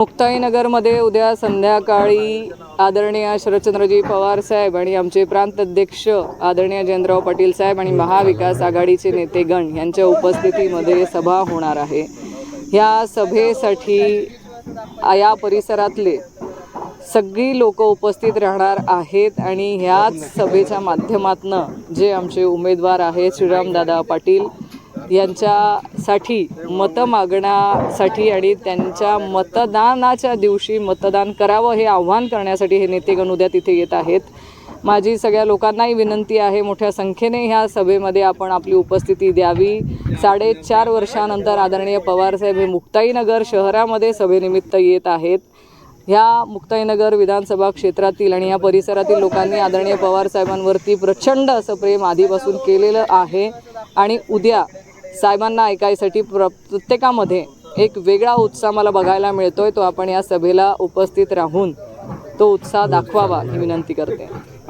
मुक्ताईनगरमध्ये उद्या संध्याकाळी आदरणीय शरदचंद्रजी पवार साहेब आणि आमचे प्रांत अध्यक्ष आदरणीय जयंतराव पाटील साहेब आणि महाविकास आघाडीचे नेतेगण यांच्या उपस्थितीमध्ये सभा होणार आहे. ह्या सभेसाठी या परिसरातले सगळी लोक उपस्थित राहणार आहेत आणि ह्याच सभेच्या माध्यमातनं जे आमचे उमेदवार आहेत श्रीरामदादा पाटील यांच्यासाठी मतं मागण्यासाठी आणि त्यांच्या मतदानाच्या दिवशी मतदान करावं हे आव्हान करण्यासाठी हे नेतेगण उद्या तिथे येत आहेत. माझी सगळ्या लोकांनाही विनंती आहे मोठ्या संख्येने ह्या सभेमध्ये आपण आपली उपस्थिती द्यावी. साडेचार वर्षानंतर आदरणीय पवारसाहेब हे मुक्ताईनगर शहरामध्ये सभेनिमित्त येत आहेत. ह्या मुक्ताईनगर विधानसभा क्षेत्रातील आणि या परिसरातील लोकांनी आदरणीय पवार साहेबांवरती प्रचंड असं प्रेम आधीपासून केलेलं आहे. आणि उद्या साहेबांना ऐकायसाठी प्र प्रत्येकामध्ये एक वेगळा उत्साह मला बघायला मिळतोय. तो आपण या सभेला उपस्थित राहून तो उत्साह दाखवावा ही विनंती करते.